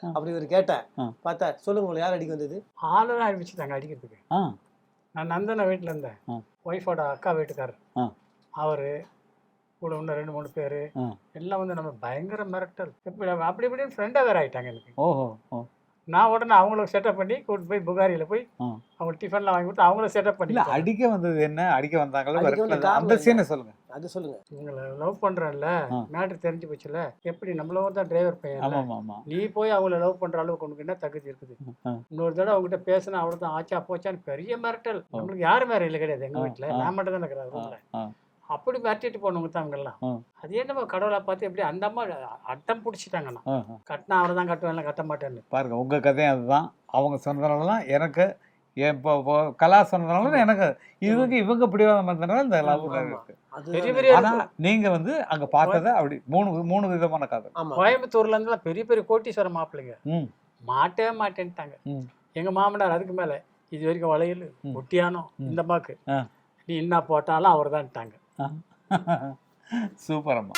அப்படி இவர் கேட்டேன். பார்த்தா சொல்லுங்க உங்களை யார் அடிக்க வந்தது? ஆளெல்லாம் அடிச்சுட்டாங்க அடிக்கிறதுக்கு. ஆ. நான் நந்தன வீட்டில் இருந்தேன். ஒய்ஃபோட அக்கா வீட்டுக்காரர். அவர் கூட இன்னும் ரெண்டு மூணு பேர். எல்லாம் வந்து நம்ம பயங்கர மிரட்டல். இப்படி அப்படி இப்படின்னு ஃப்ரெண்டாக வேற ஆயிட்டாங்க எனக்கு. ஓஹோ ஓ. நான் உடனே அவங்களுக்கு செட்டப் பண்ணி கூட்டு போய் புகாரியில் போய் ஆ. அவங்க டிஃபன்லாம் வாங்கி கொடுத்து அவங்கள செட்டப் பண்ணி இல்ல அடிக்க வந்தது என்ன? அடிக்க வந்தாங்களா? அந்த சீனை சொல்லுங்க. அது சொல்லுங்க. இவங்களை லவ் பண்ணுறேன்ல ஆ. மேட்ரு தெரிஞ்சு போச்சுல எப்படி நம்மள தான் டிரைவர் பையன் ஆமா ஆமா ஆமா நீ போய் அவங்கள லவ் பண்ற அளவுக்கு உனக்கு என்ன தகுதி இருக்குது. இன்னொரு தடவை அவங்ககிட்ட பேசினா அவ்வளவுதான் ஆச்சா போச்சான்னு பெரிய மிரட்டல். நம்மளுக்கு யாரும் வேற இல்லை கிடையாது எங்க வீட்டுல. நான் மட்டும் தான் இருக்கிறேன். அப்படி மிரட்டிட்டு போனவங்க தான் அவங்க எல்லாம் ஆ. அது என்னமோ கடவுளை பார்த்து எப்படி அந்த அம்மா அட்டம் பிடிச்சிட்டாங்கண்ணா. கட்டினா அவரை தான் கட்டுவேன் இல்லை கட்ட மாட்டேன்னு. பாருங்க உங்க கதையும் அதுதான். அவங்க சொன்னதுனால தான் எனக்கு என் இப்போ கலா சொன்னதுனால தான் எனக்கு இவங்க இவங்க பிடிவாதம் பண்ணதுனால இந்த லவ் ஆமா. இருக்கு. அது பெரிய பெரிய ஆனா நீங்க வந்து அங்க பார்த்தத அப்படி மூணு மூணு விதமான கதை. கோயம்புத்தூர்ல இருந்துலாம் பெரிய பெரிய கோட்டீஸ்வர மாப்பிள்ளைங்க. ம். மாட்டவே மாட்டேன்ட்டாங்க. ம். எங்க மாமனார் அதுக்கு மேல இது வரைக்கும் வளையல் ம். இந்த மாக்கு. ஆ. நீ என்ன போட்டாலும் அவர் தான்ட்டாங்க சூப்பர் அம்மா